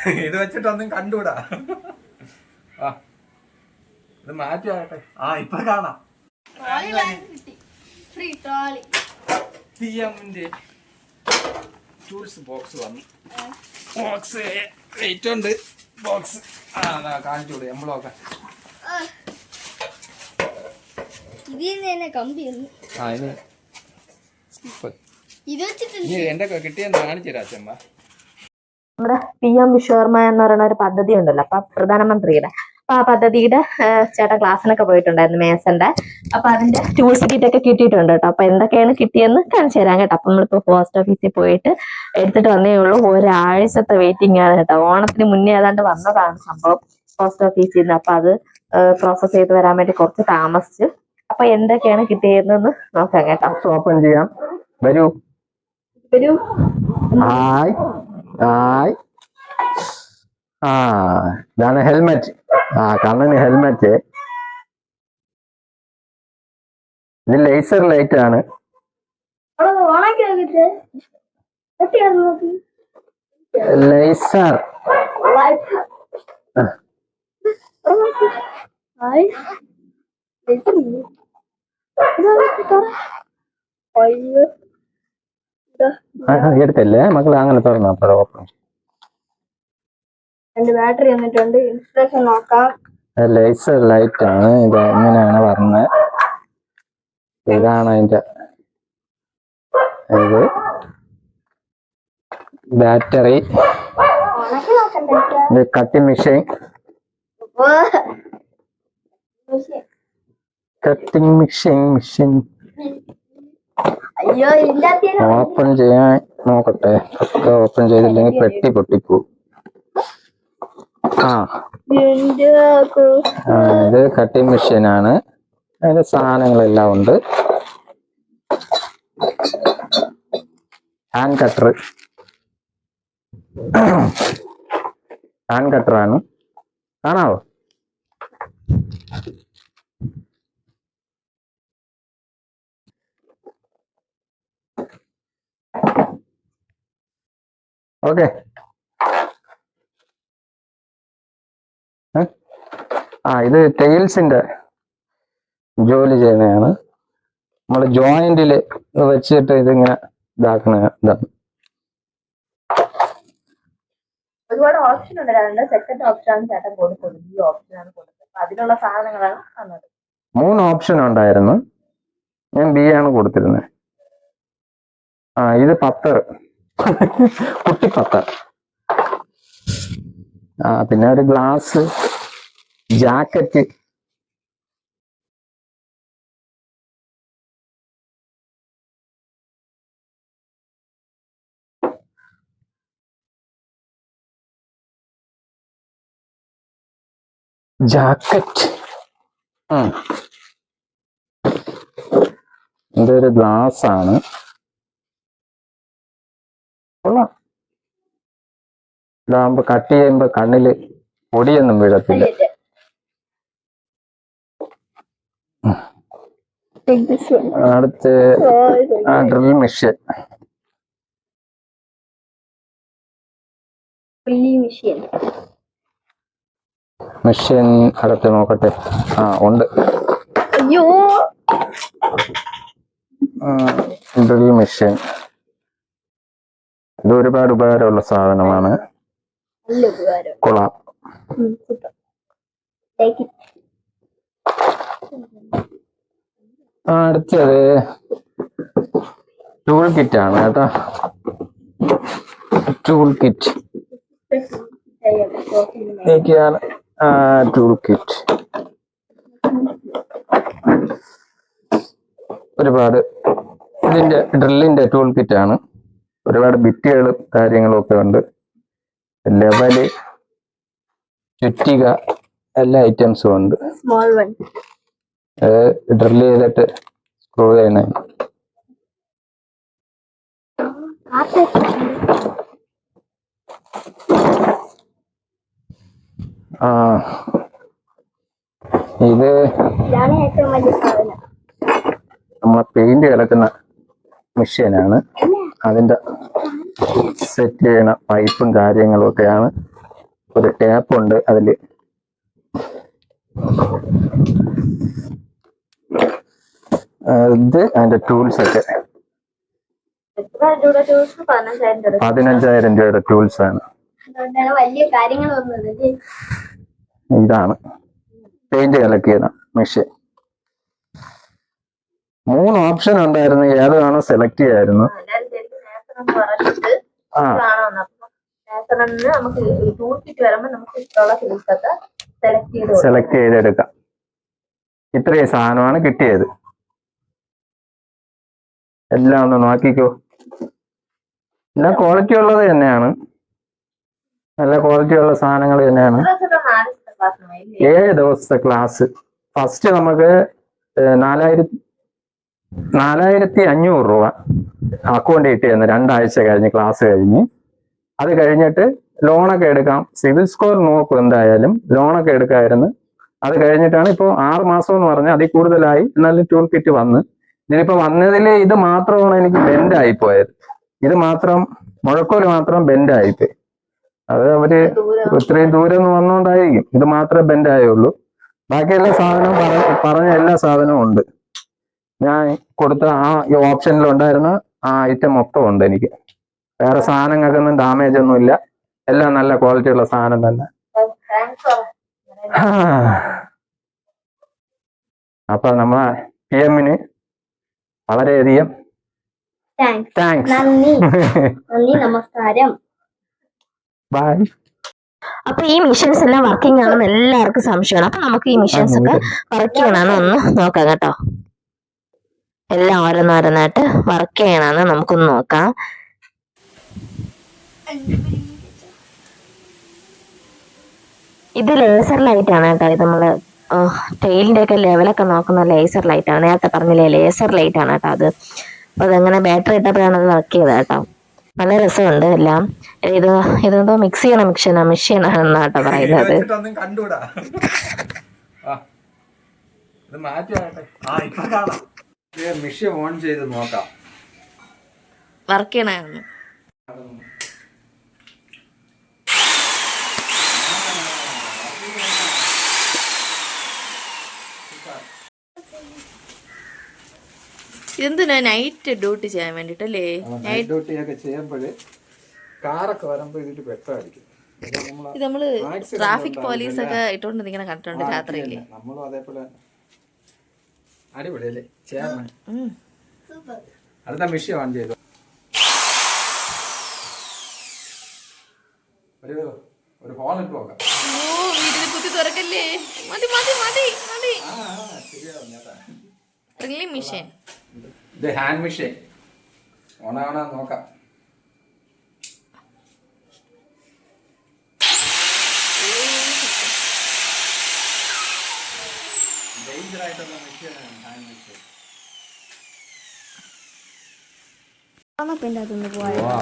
ഇത് വെച്ചിട്ടൊന്നും കണ്ടൂടാ. ആ ഇത് മാറ്റി ആകട്ടെ ആ ഇപ്പൊ കാണാം. ടൂൾസ് ബോക്സ് വന്നു. ബോക്സ് വെയിറ്റ് ഉണ്ട്. ബോക്സ് ആ കാണിച്ചു കൊടു എംബ്ലോക്കെ ഇതിൽ നിന്ന് തന്നെ കമ്പി വന്നു ആ ഇത് ഇനി എന്റെ കിട്ടിയെന്ന് കാണിച്ചു തരാം അച്ഛമ്മ. നമ്മുടെ പി എം വിശ്വകർമ്മ എന്ന് പറയുന്ന ഒരു പദ്ധതി ഉണ്ടല്ലോ. അപ്പൊ പ്രധാനമന്ത്രിയുടെ. അപ്പൊ ആ പദ്ധതിയുടെ ചേട്ടൻ ക്ലാസ്സിനൊക്കെ പോയിട്ടുണ്ടായിരുന്നു മേസന്റെ അപ്പൊ അതിന്റെ ടൂൾസ് കിറ്റ് ഒക്കെ കിട്ടിയിട്ടുണ്ട് കേട്ടോ. അപ്പൊ എന്തൊക്കെയാണ് കിട്ടിയെന്ന് കാണിച്ചു തരാം കേട്ടോ. അപ്പൊ നമ്മളിപ്പോ പോസ്റ്റ് ഓഫീസിൽ പോയിട്ട് എടുത്തിട്ട് വന്നേ ഉള്ളൂ. ഒരാഴ്ചത്തെ വെയിറ്റിംഗ് ആണ് കേട്ടോ. ഓണത്തിന് മുന്നേ ഏതാണ്ട് വന്നതാണ് സംഭവം പോസ്റ്റ് ഓഫീസിൽ നിന്ന്. അപ്പൊ അത് പ്രോസസ് ചെയ്ത് വരാൻ വേണ്ടി കുറച്ച് താമസിച്ചു. അപ്പൊ എന്തൊക്കെയാണ് കിട്ടിയതെന്ന് നോക്കാം കേട്ടോ. ഓപ്പൺ ചെയ്യാം. വരൂ. വരൂ. ഹായ് ഹായ് ആ ഇതാണ് ഹെൽമെറ്റ്. ആ കണ്ണിന് ഹെൽമെറ്റ്. ഇത് ലേസർ ലൈറ്റ് ആണ്. ലേസർ. അയ്യോ. എടുത്തല്ലേ? മക്കൾ അങ്ങനെ തുറന്നു? ഓപ്പൺ. രണ്ട് ബാറ്ററി വന്നിട്ടുണ്ട്. ഇൻസ്ട്രക്ഷൻ നോക്കാം. ലേസർ ലൈറ്റ് ആണ്. ഇത് എങ്ങനെയാണ് പറഞ്ഞത് ഇതാണ് അതിന്റെ ഇത്. ബാറ്ററി. ഇത് cutting machine. Cutting machine. Machine. അയ്യോ ഓപ്പൺ ചെയ്യാൻ നോക്കട്ടെ. ഒക്കെ ഓപ്പൺ ചെയ്തില്ലെങ്കിൽ പെട്ടി പൊട്ടിപ്പോ ആ. ഇത് കട്ടിങ് മെഷീനാണ് ആണ്. അതിന്റെ സാധനങ്ങളെല്ലാം ഉണ്ട്. ഹാൻഡ് കട്ടർ ഹാൻഡ് കട്ടറാണ് കാണാവോ? ഓക്കെ ആ ഇത് ടെയിൽസിന്റെ ജോലി ചെയ്യുന്നതാണ്. നമ്മൾ ജോയിന്റിൽ വെച്ചിട്ട് ഇതിങ്ങനെ ഇതാക്കണ ഇതാണ്. ഒരുപാട് ഓപ്ഷൻ ഉണ്ടായിരുന്നു സെക്കൻഡ് ഓപ്ഷൻ ആണ് ചേട്ടൻ കൊടുക്കുന്നത്. ഈ ഓപ്ഷൻ ആണ് കൊടുത്തത് അപ്പൊ അതിലുള്ള സാധനങ്ങളാണ് തന്നത്. മൂന്ന് ഓപ്ഷൻ ഉണ്ടായിരുന്നു. ഞാൻ ബി ആണ് കൊടുത്തിരുന്നത് ആ ഇത് പത്തർ കുട്ടി പത്തർ ആ പിന്നെ ഒരു ഗ്ലാസ് ജാക്കറ്റ്. ജാക്കറ്റ്. ഇതൊരു ഗ്ലാസ് ആണ് കൊള്ളാം. ഇതാകുമ്പോ കട്ട് ചെയ്യുമ്പോ കണ്ണിൽ പൊടിയൊന്നും വീഴത്തില്ല. അടുത്ത് ഡ്രിൽ മെഷീൻ. മെഷീൻ അടുത്ത് നോക്കട്ടെ. ആ ഉണ്ട്. Drill machine. ഇത് ഒരുപാട് ഉപകാരമുള്ള സാധനമാണ്. കൊളാം. അടുത്തത്. ടൂൾ കിറ്റ് ആണ് കേട്ടോ. ടൂൾ കിറ്റ് ഇതൊക്കെയാണ് ടൂൾ കിറ്റ് ഒരുപാട് ഇതിന്റെ ഡ്രില്ലിന്റെ ടൂൾ കിറ്റ് ആണ്. ഒരുപാട് ബിറ്റുകളും കാര്യങ്ങളും ഒക്കെ ഉണ്ട്. ലെവൽ ചുറ്റിക എല്ലാ ഐറ്റംസും ഉണ്ട്. ഡ്രിൽ ചെയ്തിട്ട് സ്ക്രൂ ചെയ്യണേ ആ. ഇത് നമ്മളെ പെയിന്റ് കിടക്കുന്ന മെഷീനാണ് അതിന്റെ സെറ്റ് ചെയ്യണ പൈപ്പും കാര്യങ്ങളും ഒക്കെയാണ്. ഒരു ടാപ്പ് ഉണ്ട് അതിൽ. ആ, ഇത് അതിന്റെ ടൂൾസ് ഒക്കെ. പതിനഞ്ചായിരം രൂപ പതിനഞ്ചായിരം രൂപയുടെ ടൂൾസ് ആണ്. ഇതാണ്. പെയിന്റ് കലക്കിയത് മെഷീൻ മൂന്ന് ഓപ്ഷൻ ഉണ്ടായിരുന്നു. ഏതാണോ സെലക്ട് ചെയ്യായിരുന്നു. പറഞ്ഞിട്ട് ആ. കാണുമെന്ന് അപ്പൊ നേസണെന്ന് നമുക്ക് ടൂൾ കിറ്റ് വരുമ്പോ നമുക്ക് ഇഷ്ടമുള്ള ടൂൾസ് ഒക്കെ സെലക്ട് ചെയ്ത്. സെലക്ട് ചെയ്തെടുക്കാം. ഇത്രയും സാധനമാണ് കിട്ടിയത്. എല്ലാം ഒന്ന് നോക്കിക്കോ. എല്ലാം ക്വാളിറ്റി ഉള്ളത് തന്നെയാണ്. നല്ല ക്വാളിറ്റി ഉള്ള സാധനങ്ങൾ തന്നെയാണ്? ഏഴ് ദിവസത്തെ ക്ലാസ് ഫസ്റ്റ് നമുക്ക് നാലായിരത്തി നാലായിരത്തി അഞ്ഞൂറ് രൂപ അക്കൗണ്ട് കിട്ടിയെന്ന് രണ്ടാഴ്ച കഴിഞ്ഞ് ക്ലാസ് കഴിഞ്ഞ്. അത് കഴിഞ്ഞിട്ട് ലോണൊക്കെ എടുക്കാം. സിവിൽ സ്കോർ നോക്കും എന്തായാലും. ലോണൊക്കെ എടുക്കാമായിരുന്നു അത് കഴിഞ്ഞിട്ടാണ് ഇപ്പോൾ ആറ് മാസം എന്ന് പറഞ്ഞാൽ അതിൽ കൂടുതലായി. എന്നാലും ടൂൾ കിറ്റ് വന്ന്. ഇതിലിപ്പോ വന്നതിൽ ഇത് മാത്രമാണ് എനിക്ക് ബെൻഡ് ആയിപ്പോയത് ഇത് മാത്രം മുഴക്കോൽ മാത്രം ബെൻഡ് ആയിപ്പോയി അത് അവർ ഇത്രയും ദൂരം നിന്ന് വന്നുകൊണ്ടായിരിക്കും ഇത് മാത്രമേ ബെൻഡ് ആയുള്ളൂ. ബാക്കി എല്ലാ സാധനവും പറഞ്ഞ എല്ലാ സാധനവും ഉണ്ട്. ഞാൻ കൊടുത്ത ആ ഓപ്ഷനിൽ ഉണ്ടായിരുന്ന ആ ഐറ്റം മൊത്തം ഉണ്ട് എനിക്ക്. വേറെ സാധനങ്ങൾക്കൊന്നും ഡാമേജ് ഒന്നും ഇല്ല. എല്ലാം നല്ല ക്വാളിറ്റി ഉള്ള സാധനം തന്നെ. അപ്പൊ നമ്മളെ പി എമ്മിന് വളരെയധികം താങ്ക്സ് നമസ്കാരം. ബൈ അപ്പൊ ഈ മിഷൻസ് എല്ലാം വർക്കിംഗ് ആണെന്ന് എല്ലാവർക്കും സംശയമാണ്. അപ്പൊ നമുക്ക് ഈ മിഷൻസ് ഒക്കെ വർക്ക് ചെയ്യണമെന്ന് ഒന്ന് നോക്കാം കേട്ടോ. എല്ലാം ഓരോന്നോരോന്നായിട്ട് വർക്ക് ചെയ്യണമെന്ന് നമുക്കൊന്ന് നോക്കാം. ഇത് ലേസർ ലൈറ്റ് ആണ് കേട്ടോ. ഇത് നമ്മൾ ടെയിലിന്റെ ഒക്കെ ലെവലൊക്കെ നോക്കുന്ന ലേസർ ലൈറ്റ് ആണ്. നേരത്തെ പറഞ്ഞില്ലേ ലേസർ ലൈറ്റ് ആണ് കേട്ടോ അത്. അപ്പൊ അതങ്ങനെ ബാറ്ററി ഇട്ടപ്പോഴാണ് അത് വർക്ക് ചെയ്തത് കേട്ടോ. നല്ല രസമുണ്ട് എല്ലാം. ഇത് ഇതെന്തോ മിക്സ് ചെയ്യണ മിക്ഷൻ മെഷീൻ ആണെന്നാ കേട്ടോ പറയുന്നത്. ഇത് മാറ്റി ആ ഇപ്പൊ കാണാം. ഓൺ ചെയ്ത് നോക്കാം. വർക്ക് ചെയ്യണമായിരുന്നു എന്തിനാ നൈറ്റ് ഡ്യൂട്ടി ചെയ്യാൻ വേണ്ടിട്ടല്ലേ? നൈറ്റ് ഡ്യൂട്ടി ഒക്കെ ചെയ്യുമ്പോഴേ കാറൊക്കെ വരുമ്പോ ഇതിട്ട് വെട്ടമായിരിക്കും ഇത് നമ്മൾ ട്രാഫിക്. പോലീസ് ഒക്കെ നിങ്ങനെ കണ്ടിട്ടുണ്ട് രാത്രിയിൽ. നമ്മളും അതേപോലെ അടിപൊളിയല്ലേ? ഉം. അടുത്ത മിഷ്യൻ ഓൺ ചെയ്തു. ഒരു ഒരു ഹോൾ ഇട്ട് നോക്കാം. തുറക്കല്ലേ? മതി മതി മതി മതി. ഡ്രില്ലിംഗ് മെഷീൻ ഇത് ഹാൻഡ് മിഷ്യൻ ഓണാവണ നോക്കാം. ഡേഞ്ചർ ആയിട്ടുള്ള മിഷ്യനാണ് ഹാൻഡ് പോയ പിന്നെ അതൊന്ന് പോവാ.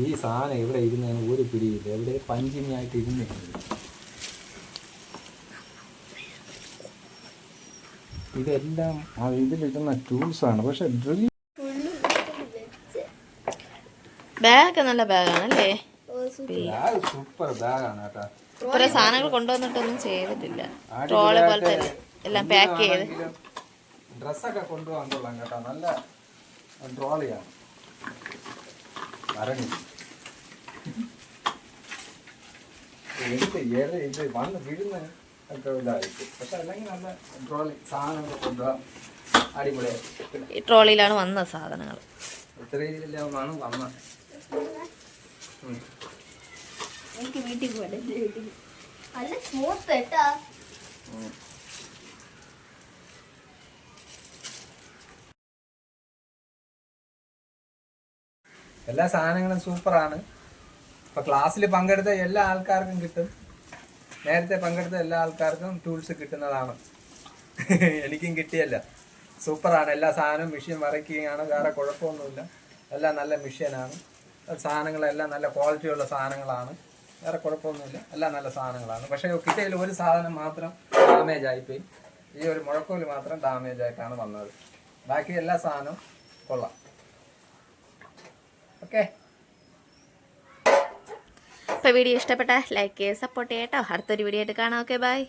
ഈ സാധനം ഇവിടെ ഇരുന്നതിന് ഒരു പിടിയില്ല. എവിടെ പഞ്ചിങ് ആയിട്ട് ഇരുന്നിട്ടുണ്ട് ഇതെല്ലാം ആ ഇതിലിടുന്ന ടൂൾസാണ് ആണ്. പക്ഷെ ഡ്രിൽ ബാഗ് നല്ല ബാഗാണ് അല്ലേ? സൂപ്പർ. ബാഗാണ് കേട്ടോ. കുറെ സാധനങ്ങൾ കൊണ്ടുവന്നിട്ടൊന്നും ചെയ്തിട്ടില്ല. ട്രോൾ പോലത്തെ എല്ലാം- എല്ലാം പാക്ക് ചെയ്ത്. ഡ്രസ്സൊക്കെ കൊണ്ടുപോകാൻ കൊള്ളാം കേട്ടോ. നല്ല ട്രോളിയാണ് മരണി എടുത്ത് ഏത് ഇത് വന്ന് വീഴുന്ന ഒക്കെ ഇതായിരിക്കും. പക്ഷെ അല്ലെങ്കിൽ നല്ല ട്രോളി സാധനങ്ങൾ കൊണ്ടുപോകാം. അടിപൊളിയായി ഈ ട്രോളിയിലാണ് വന്ന സാധനങ്ങൾ. ഇത്ര രീതിയിലാണ് വന്നത് എനിക്ക് വീട്ടിൽ പോകണം വീട്ടിൽ നല്ല സ്മൂത്ത് കേട്ടാ. എല്ലാ സാധനങ്ങളും സൂപ്പറാണ്. ഇപ്പൊ ക്ലാസ്സിൽ പങ്കെടുത്ത എല്ലാ ആൾക്കാർക്കും കിട്ടും. നേരത്തെ പങ്കെടുത്ത എല്ലാ ആൾക്കാർക്കും ടൂൾസ് കിട്ടുന്നതാണ്. എനിക്കും കിട്ടിയല്ല. സൂപ്പറാണ്. എല്ലാ സാധനവും മെഷീൻ വരയ്ക്കുകയാണ്. വേറെ കുഴപ്പമൊന്നുമില്ല. എല്ലാം നല്ല മെഷീനാണ് സാധനങ്ങളെല്ലാം നല്ല ക്വാളിറ്റിയുള്ള സാധനങ്ങളാണ്. വേറെ കുഴപ്പമൊന്നുമില്ല. എല്ലാം നല്ല സാധനങ്ങളാണ്. പക്ഷേ കിട്ടയിൽ ഒരു സാധനം മാത്രം ഡാമേജ് ആയിപ്പോയി ഈ ഒരു മുഴക്കോൽ മാത്രം ഡാമേജ് ആയിട്ടാണ് വന്നത്. ബാക്കി എല്ലാ സാധനവും കൊള്ളാം. ഓക്കെ? അപ്പോൾ വീഡിയോ ഇഷ്ടപ്പെട്ട ലൈക്ക് ചെയ്യുക സപ്പോർട്ട് ചെയ്യട്ടോ. അടുത്തൊരു വീഡിയോ ആയിട്ട് കാണാം. Okay bye.